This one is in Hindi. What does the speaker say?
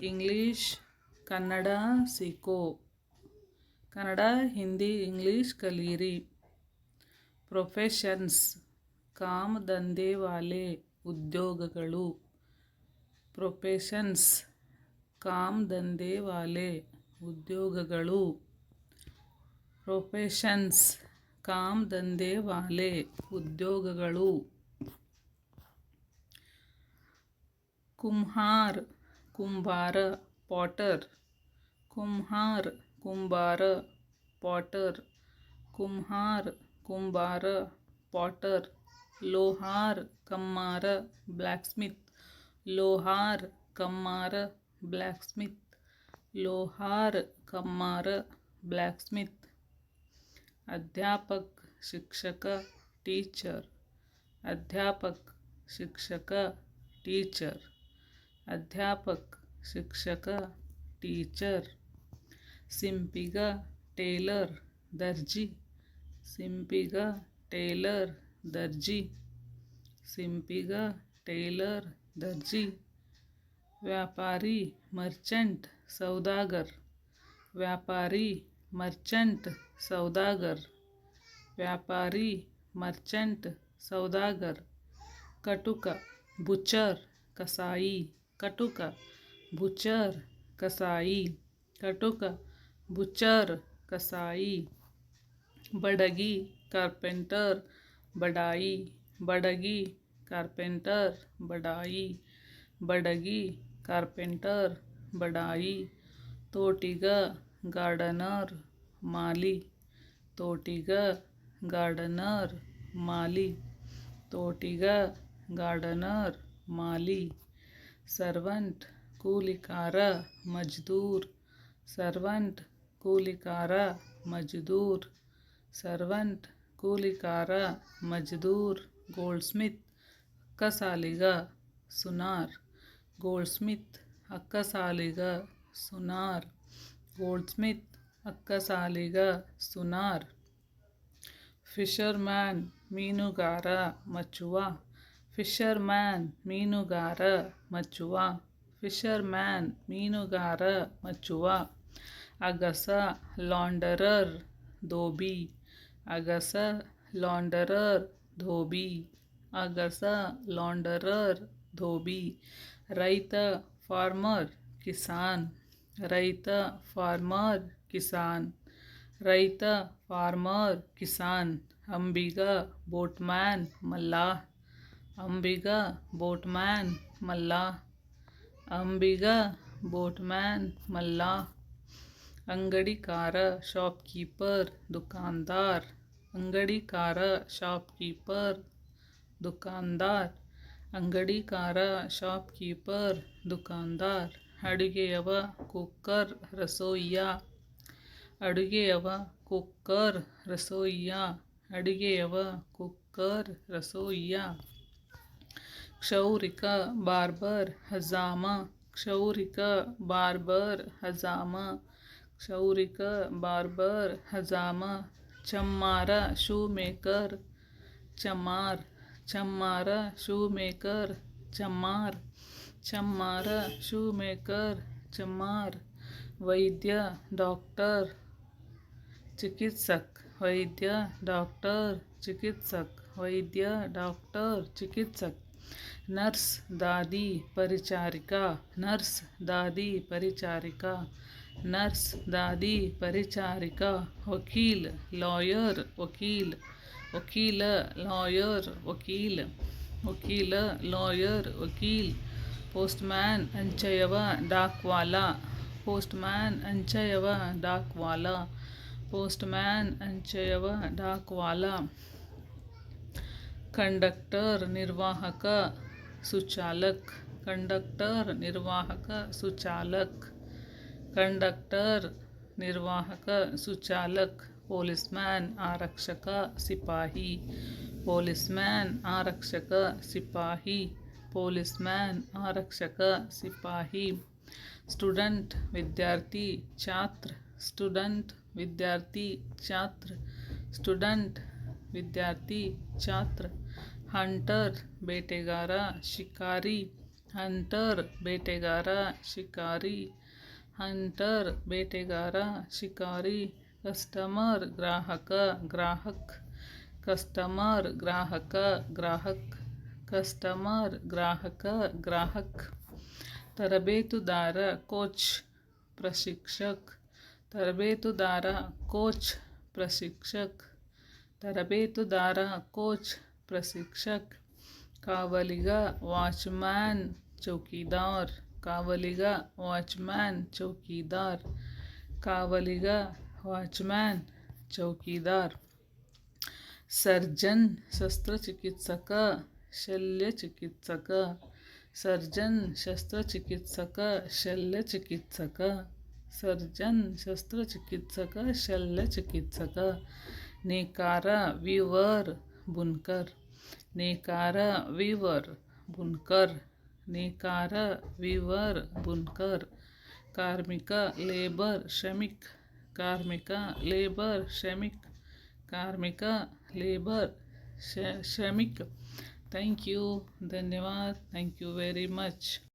ಇಂಗ್ಲೀಷ್ ಕನ್ನಡ ಸಿಕೋ ಕನ್ನಡ ಹಿಂದಿ ಇಂಗ್ಲೀಷ್ ಕಲಿಯಿರಿ ಪ್ರೊಫೆಷನ್ಸ್ ಕಾಮ್ ದಂಧೆ ವಾಲೆ ಉದ್ಯೋಗಗಳು ಪ್ರೊಫೆಷನ್ಸ್ ಕಾಮ್ ದಂಧೆ ವಾಲೆ ಉದ್ಯೋಗಗಳು ಪ್ರೊಫೆಷನ್ಸ್ ಕಾಮ್ ದಂಧೆ ವಾಲೆ ಉದ್ಯೋಗಗಳು ಕುಂಹಾರ್ कुंभार पॉटर, कुम्हार कुंभार पॉटर, कुम्हार कुंभार पॉटर, लोहार कम्मार ब्लैकस्मिथ, लोहार कम्मार ब्लैकस्मिथ, लोहार कम्मार ब्लैकस्मिथ। अध्यापक, शिक्षक, टीचर। अध्यापक, शिक्षक, टीचर। अध्यापक, शिक्षक, टीचर, सिंपिग, टेलर, दर्जी, सिंपिग, टेलर, दर्जी, सिंपिग, टेलर, दर्जी, व्यापारी, मर्चेंट, सौदागर, व्यापारी, मर्चेंट, सौदागर, व्यापारी, मर्चेंट, सौदागर, कटुक, बुचर, कसाई कटुक, बुचर, कसाई। कटुक, बुचर, कसाई। बडगी, कारपेंटर, बडाई। बडगी, कारपेंटर, बडाई। बडगी, कारपेंटर, बडाई। तोटिग, गार्डनर, माली। तोटिग, गार्डनर, माली। तोटिग, गार्डनर, माली। सर्वंट कूलिकार मजदूर। सर्वंट कूलिकार मजदूर। सर्वंट कूलिकार मजदूर। गोल्डस्मिथ अक्कसालिग सुनार। गोल्डस्मिथ अक्कसालिग सुनार। गोल्डस्मिथ अक्कसालिग सुनार। फिशरमैन, मीनुगारा मचुआ ಫಿಶರ್ಮ್ಯಾನ್ ಮೀನುಗಾರ ಮಚ್ಚುವ ಫಿಶರ್ಮ್ಯಾನ್ ಮೀನುಗಾರ ಮಚ್ಚುವ ಅಗಸ ಲಾಂಡರರ್ ಧೋಬಿ ಅಗಸ ಲಾಂಡರರ್ ಧೋಬಿ ಅಗಸ ಲಾಂಡರರ್ ಧೋಬಿ ರೈತ ಫಾರ್ಮರ್ ಕಿಸಾನ್ ರೈತ ಫಾರ್ಮರ್ ಕಿಸಾನ್ ರೈತ ಫಾರ್ಮರ್ ಕಿಸಾನ್ ಅಂಬಿಗ ಬೋಟ್ಮ್ಯಾನ್ ಮಲ್ಲಾಹ್ ಅಂಬಿಗ ಬೋಟ್ಮ್ಯಾನ್ ಮಲ್ಲಾಹ್ ಅಂಬಿಗ ಬೋಟ್ಮ್ಯಾನ್ Mallah ಅಂಗಡಿಕಾರ shopkeeper ದುಕಾನ್ದಾರ್ ಅಂಗಡಿಕಾರ shopkeeper ದುಕಾನ್ದಾರ್ ಅಂಗಡಿಕಾರ shopkeeper ದುಕಾನ್ದಾರ್ ಅಡುಗೆಯವ cooker ರಸೋಯ್ಯ ಅಡುಗೆಯವ cooker ರಸೋಯ್ಯ ಅಡುಗೆಯವ cooker ರಸೋಯ್ಯ क्षौरिक barber हजामा क्षौरिक बार्बर हजामा क्षौरिक बार्बर हजामा चम्मारा शू मेकर चमार चम्मारा शू मेकर चमार चम्मारा शू मेकर चमार वैद्य डॉक्टर चिकित्सक वैद्य डॉक्टर चिकित्सक वैद्य डॉक्टर चिकित्सक नर्स दादी परिचारिका, नर्स दादी परिचारिका, नर्स दादी परिचारिका, वकील, लॉयर, वकील वकील, लॉयर, वकील वकील, लॉयर, वकील, पोस्टमैन अंचयव डाकवाला, पोस्टमैन अंचयव डाकवाला, पोस्टमैन अंचयव डाकवाला। कंडक्टर निर्वाहक सुचालक कंडक्टर निर्वाहक सुचालक कंडक्टर निर्वाहक सुचालक पोलिसमैन आरक्षक सिपाही पोलिसमैन आरक्षक सिपाही पोलिसमैन आरक्षक सिपाही स्टूडेंट विद्यार्थी, छात्र स्टूडेंट विद्यार्थी, छात्र स्टूडेंट विद्यार्थी छात्र हंटर ಬೇಟೆಗಾರ ಶಿಕಾರಿ ಹಂಟರ್ ಬೇಟೆಗಾರ ಶಿಕಾರಿ ಹಂಟರ್ ಬೇಟೆಗಾರ ಶಿಕಾರಿ ಕಸ್ಟಮರ್ ಗ್ರಾಹಕ ಗ್ರಾಹಕ್ ಕಸ್ಟಮರ್ ಗ್ರಾಹಕ ಗ್ರಾಹಕ್ ಕಸ್ಟಮರ್ ಗ್ರಾಹಕ ಗ್ರಾಹಕ್ ತರಬೇತುದಾರ ಕೋಚ್ ಪ್ರಶಿಕ್ಷಕ್ ತರಬೇತುದಾರ ಕೋಚ್ ಪ್ರಶಿಕ್ಷಕ್ తరబేతుదార కోచ్ प्रशिक्षक కావలిగా వాచ్మ్యాన్, చౌకీదార్, కావలిగా వాచ్మ్యాన్, చౌకీదార్, కావలిగా వాచ్మ్యాన్, చౌకీదార్ सर्जन शस्त्रचिकित्सक शल्य चिकित्सक सर्जन शस्त्रचिकित्सक शल्य चिकित्सक सर्जन शस्त्रचिकित्सक शल्य चिकित्सक नेकारा विवर बुनकर। नेकारा विवर बुनकर। नेकारा विवर बुनकर। कार्मिका लेबर श्रमिक। कार्मिका लेबर श्रमिक। कार्मिका लेबर श्रमिक। थैंक यू धन्यवाद. Thank you very much